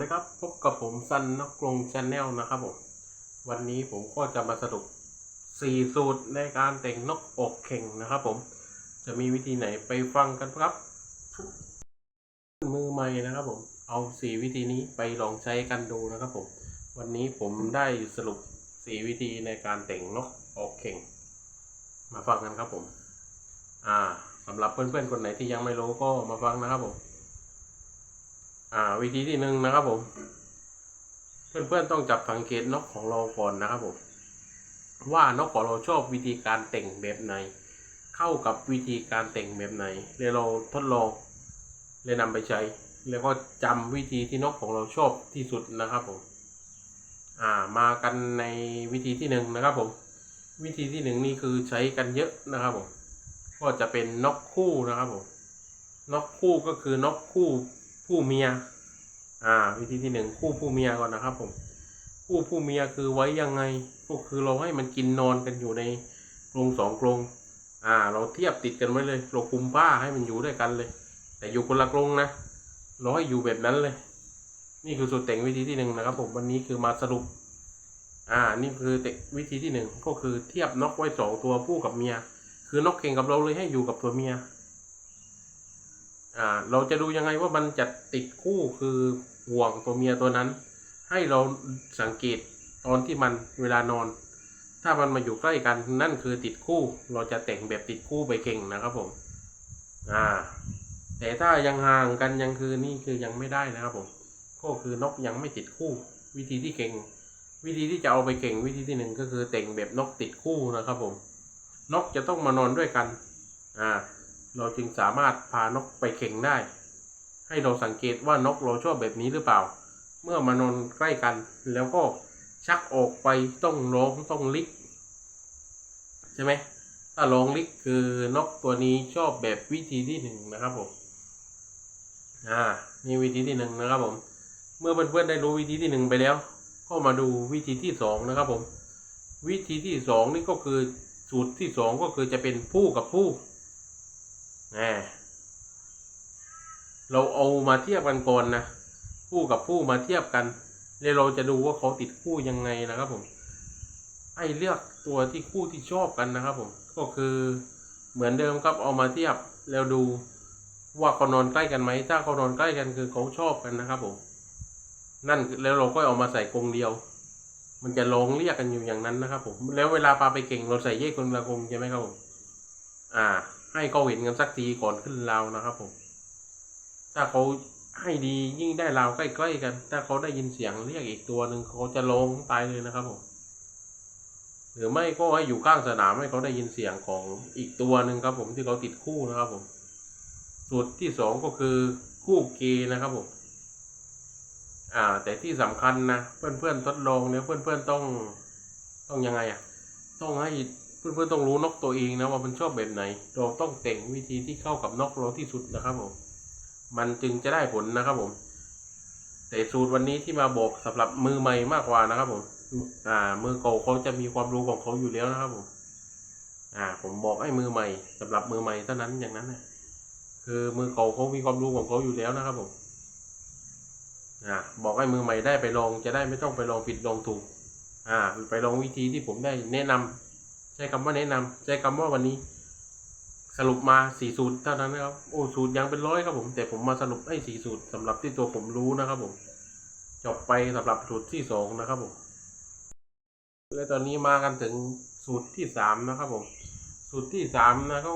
วัสดีครับ พบกับผมซันนกกรงชาแนลนะครับผม วันนี้ผมก็จะมาสรุป 4 สูตรในการแต่งนกอกเข่งนะครับผม จะมีวิธีไหนไปฟังกันครับ มือใหม่นะครับผม เอา 4 วิธีนี้ไปลองใช้กันดูนะครับผม วันนี้ผมได้สรุป 4 วิธีในการแต่งนกอกเข่ง มาฟังกันครับผม อ่าสำหรับเพื่อนๆคนไหนที่ยังไม่รู้ก็มาฟังนะครับผม อ่า วิธีที่หนึ่งนะครับผม เพื่อนๆต้องจับสังเกตนกของเราก่อนนะครับผม ว่านกของเราชอบวิธีการแต่งแบบไหน เข้ากับวิธีการแต่งแบบไหนแล้วเราทดลองเลยนำไปใช้ แล้วก็จำวิธีที่นกของเราชอบที่สุดนะครับผม อ่า มากันในวิธีที่หนึ่งนะครับผม วิธีที่หนึ่งนี่คือใช้กันเยอะนะครับผม ก็จะเป็นนกคู่นะครับผมนกคู่ก็คือนกคู่ ผู้เมีย อ่า วิธีที่หนึ่งคู่ผู้เมียก่อนนะครับ ผม คู่ผู้เมียคือไว้ยังไง ก็คือเราให้มันกินนอนกันอยู่ในกรงสองกรงอ่า เราเทียบติดกันไว้เลยเราคุมผ้าให้มันอยู่ด้วยกันเลย แต่อยู่คนละกรงนะเราให้อยู่แบบนั้นเลย นี่คือสูตรแต่งวิธีที่หนึ่งนะครับ ผมวันนี้คือมาสรุป อ่า นี่คือแต่วิธีที่หนึ่งก็คือเทียบนกไว้สองตัวผู้กับเมีย คือนกเข่งกับเราเลยให้อยู่กับตัวเมีย อ่าเราจะดูยังไงว่ามันจะติดคู่คือห่วงตัวเมียตัวนั้น ให้เราสังเกตตอนที่มันเวลานอน ถ้ามันมาอยู่ใกล้กันนั่นคือติดคู่ เราจะแต่งแบบติดคู่ไปเก่งนะครับผมอ่าแต่ถ้ายังห่างกันยังคือนี่คือยังไม่ได้นะครับผมก็คือนกยังไม่ติดคู่ วิธีที่เก่ง วิธีที่จะเอาไปเก่งวิธีที่หนึ่งก็คือแต่งแบบนกติดคู่นะครับผมนกจะต้องมานอนด้วยกันอ่า เราจึงสามารถพานกไปเข่งได้ ให้เราสังเกตว่านกเราชอบแบบนี้หรือเปล่า เมื่อมานอนใกล้กัน แล้วก็ชักออกไปต้องร้องต้องลิก ใช่ไหมถ้าร้องลิกคือนกตัวนี้ชอบแบบวิธีที่หนึ่งนะครับผมอ่านี่วิธีที่หนึ่งนะครับผม เมื่อเพื่อนๆได้รู้วิธีที่หนึ่งไปแล้ว ก็มาดูวิธีที่สองนะครับผม วิธีที่สองนี่ก็คือสูตรที่สองก็คือจะเป็นผู้กับผู้ แหมเราเอามาเทียบกันก่อนนะผู้กับผู้มาเทียบกันแล้วเราจะดูว่าเขาติดคู่ยังไงนะครับผม ไอ้เลือกตัวที่คู่ที่ชอบกันนะครับผม ก็คือเหมือนเดิมครับเอามาเทียบแล้วดูว่าเขานอนใกล้กันไหม ถ้าเขานอนใกล้กันคือเขาชอบกันนะครับผม นั่นแล้วเราก็เอามาใส่กรงเดียว มันจะลงเรียกกันอยู่อย่างนั้นนะครับผม แล้วเวลาปลาไปเก่งเราใส่เย่คนละกรงใช่ไหมครับผม อ่า ให้เขาเห็นกันสักทีก่อนขึ้นราวนะครับผม ถ้าเขาให้ดียิ่งได้ราวใกล้ๆกัน ถ้าเขาได้ยินเสียงเรียกอีกตัวหนึ่งเขาจะลงตายเลยนะครับผมหรือไม่ก็ให้อยู่ข้างสนามให้เขาได้ยินเสียงของอีกตัวหนึ่งครับผมที่เขาติดคู่นะครับผมสูตรที่สองก็คือคู่เกนะครับผมอ่า แต่ที่สำคัญนะเพื่อนๆทดลองเนี่ยเพื่อนๆต้องต้องยังไงอะ ต้องให้ เพื่อนๆต้องรู้นกตัวเองนะว่ามันชอบแบบไหน เราต้องแต่งวิธีที่เข้ากับนกเราที่สุดนะครับผม มันจึงจะได้ผลนะครับผม แต่สูตรวันนี้ที่มาบอกสำหรับมือใหม่มากกว่านะครับผม อ่า มือเก่าเขาจะมีความรู้ของเขาอยู่แล้วนะครับผม อ่า ผมบอกให้มือใหม่สำหรับมือใหม่เท่านั้นอย่างนั้นนะคือมือเก่าเขามีความรู้ของเขาอยู่แล้วนะครับผม อ่า บอกให้มือใหม่ได้ไปลองจะได้ไม่ต้องไปลองผิดลองถูก อ่า ไปลองวิธีที่ผมได้แนะนำใช้คำว่าแนะนำใช้คำว่าวันนี้ สรุปมาสี่สูตรเท่านั้นนะครับ โอ้สูตรยังเป็นร้อยครับผม แต่ผมมาสรุปให้สี่สูตรสำหรับที่ตัวผมรู้นะครับผมจบไปสำหรับสูตรที่สองนะครับผมและตอนนี้มากันถึงสูตรที่สามนะครับผม สูตรที่สามนะก็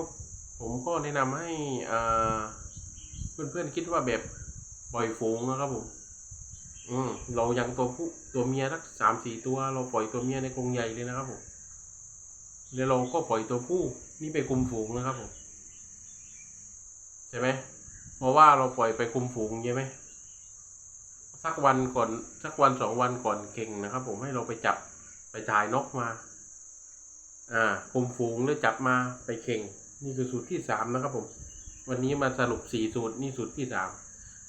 ผมก็แนะนำให้อ่าเพื่อนๆคิดว่าแบบปล่อยฝูงนะครับผม อืมเรายังตัวผู้ตัวเมียสักสามสี่ตัว เราปล่อยตัวเมียในกรงใหญ่เลยนะครับผม แล้วเราก็ปล่อยตัวผู้นี่ไปคุมฝูงนะครับผมใช่ไหมเพราะว่าเราปล่อยไปคุมฝูงใช่ไหมสักวันก่อนสักวันสองวันก่อนเก่งนะครับ ผมให้เราไปจับไปถ่ายนกมา อ่าคุมฝูงแล้วจับมาไปเข่ง นี่คือสูตรที่สามนะครับผม วันนี้มาสรุปสี่สูตรนี่สูตรที่สาม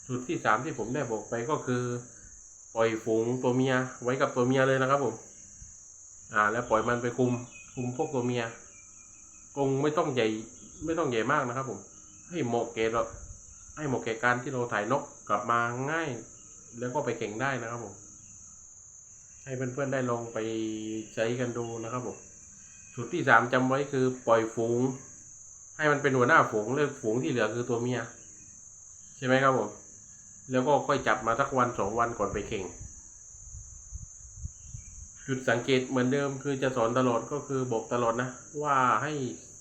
สูตรที่สามที่ผมได้บอกไปก็คือ ปล่อยฝูงตัวเมียไว้กับตัวเมียเลยนะครับผม อ่า แล้วปล่อยมันไปคุม คุมพวกตัวเมียกรงไม่ต้องใหญ่ไม่ต้องใหญ่มากนะครับ ผม ให้เหมาะแก่เราให้เหมาะแก่การที่เราถ่ายนกกลับมาง่าย แล้วก็ไปเก่งได้นะครับผม ให้เพื่อนๆได้ลองไปใช้กันดูนะครับผมสูตรที่สามจำไว้คือปล่อยฝูง ให้มันเป็นหัวหน้าฝูงแล้วฝูงที่เหลือคือตัวเมีย ใช่ไหมครับผม แล้วก็ค่อยจับมาสักวันสองวันก่อนไปเข่ง จุดสังเกตเหมือนเดิมคือจะสอนตลอดก็คือบอกตลอดนะว่าให้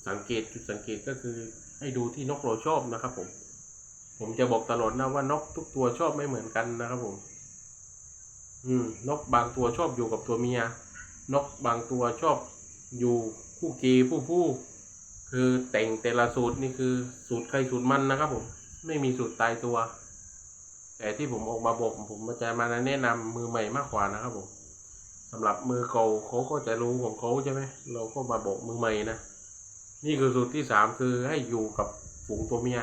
สังเกตจุดสังเกตก็คือให้ดูที่นกเราชอบนะครับผม ผมจะบอกตลอดนะว่านกทุกตัวชอบไม่เหมือนกันนะครับผม อืม นกบางตัวชอบอยู่กับตัวเมีย นกบางตัวชอบอยู่คู่เกย์ผู้ผู้คือแต่งแต่ละสูตรนี่คือ สูตรใครสูตรมันนะครับผม ไม่มีสูตรตายตัว แต่ที่ผมออกมาบอกผมจะมาแนะนำมือใหม่มากกว่านะครับผม สำหรับมือเก่าเขาก็จะรู้ของเขาใช่ไหมเราก็มาบอกมือใหม่นะนี่คือสูตรที่สามคือให้อยู่กับฝูงตัวเมีย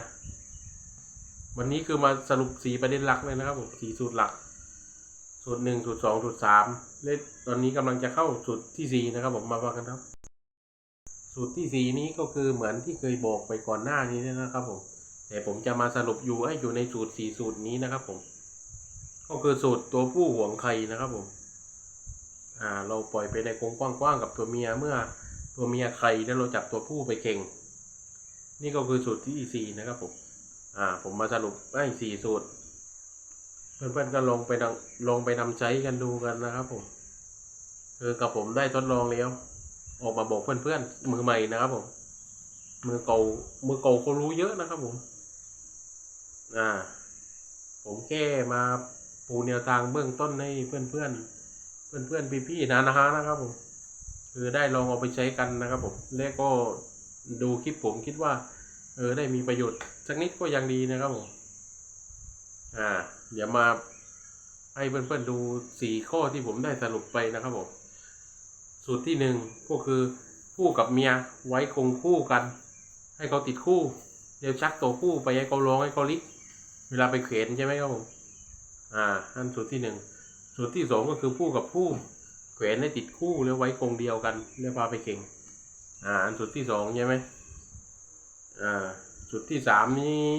วันนี้คือมาสรุปสีประเด็นหลักเลยนะครับผมสีสูตรหลัก สูตรหนึ่งสูตรสองสูตรสามและตอนนี้กำลังจะเข้าสูตรที่สี่นะครับผมมาฟังกันครับ สูตรที่สี่นี้ก็คือเหมือนที่เคยบอกไปก่อนหน้านี้นะครับผมแต่ผมจะมาสรุปอยู่ให้อยู่ในสูตรสี่สูตรนี้นะครับผม ก็คือสูตรตัวผู้ห่วงไข่นะครับผม เราปล่อยไปในกรงกว้างๆกับตัวเมียเมื่อตัวเมียไข่แล้วเราจับตัวผู้ไปเก่ง นี่ก็คือสูตรที่สี่นะครับผมอ่าผมมาสรุปให้สี่สูตร เพื่อนๆก็ลองไปนลองไปนำใช้กันดูกันนะครับผมคือกับผมได้ทดลองแล้ว ออกมาบอกเพื่อนๆมือใหม่นะครับผมมือเก่ามือเก่าเขารู้เยอะนะครับผม อ่า ผมแค่มาปูแนวทางเบื้องต้นให้เพื่อนเพื่อน เพื่อนๆพี่ๆนะนะฮะนะครับผมคือได้ลองเอาไปใช้กันนะครับผมแล้วก็ดูคลิปผมคิดว่า เออได้มีประโยชน์สักนิดก็ยังดีนะครับผมอ่า เดี๋ยวมาให้เพื่อนๆดูสี่ข้อที่ผมได้สรุปไปนะครับผมสูตรที่หนึ่งก็คือคู่กับเมียไว้คงคู่กัน ให้เขาติดคู่เดี๋ยวชักตัวคู่ไปให้เขาร้องให้เขาลิกเวลาไปเขวนใช่ไหมครับผมอ่าอันสูตรที่หนึ่ง สูตรที่สองก็คือคู่กับคู่เขวนให้ติดคู่แล้วไว้กรงเดียวกันแล้วพาไปเก่งอ่าอันสูตรที่สองใช่ไหมอ่าสูตรที่สามนี้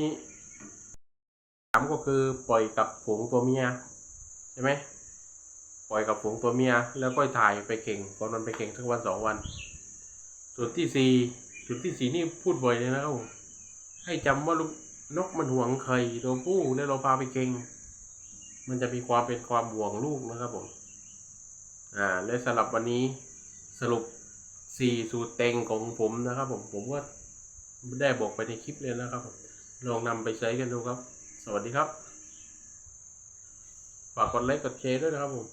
สามก็คือปล่อยกับฝูงตัวเมียใช่ไหมปล่อยกับฝูงตัวเมียแล้วก็ถ่ายไปเก่งก่อนมันไปเก่งสักวันสองวัน ส่วนที่สี่ส่วนที่สี่นี่พูดบ่อยเลยนะครับให้จำว่าลูกนกมันห่วงไข่ตัวผู้แล้วเราพาไปเก่ง มันจะมีความเป็นความห่วงลูกนะครับผม อ่าและสำหรับวันนี้สรุปสี่สูตรเต็งของผมนะครับ ผมผมก็ได้บอกไปในคลิปเลยนะครับผมลองนำไปใช้กันดูครับ สวัสดีครับ ฝากกดไลค์กดแชร์ด้วยนะครับผม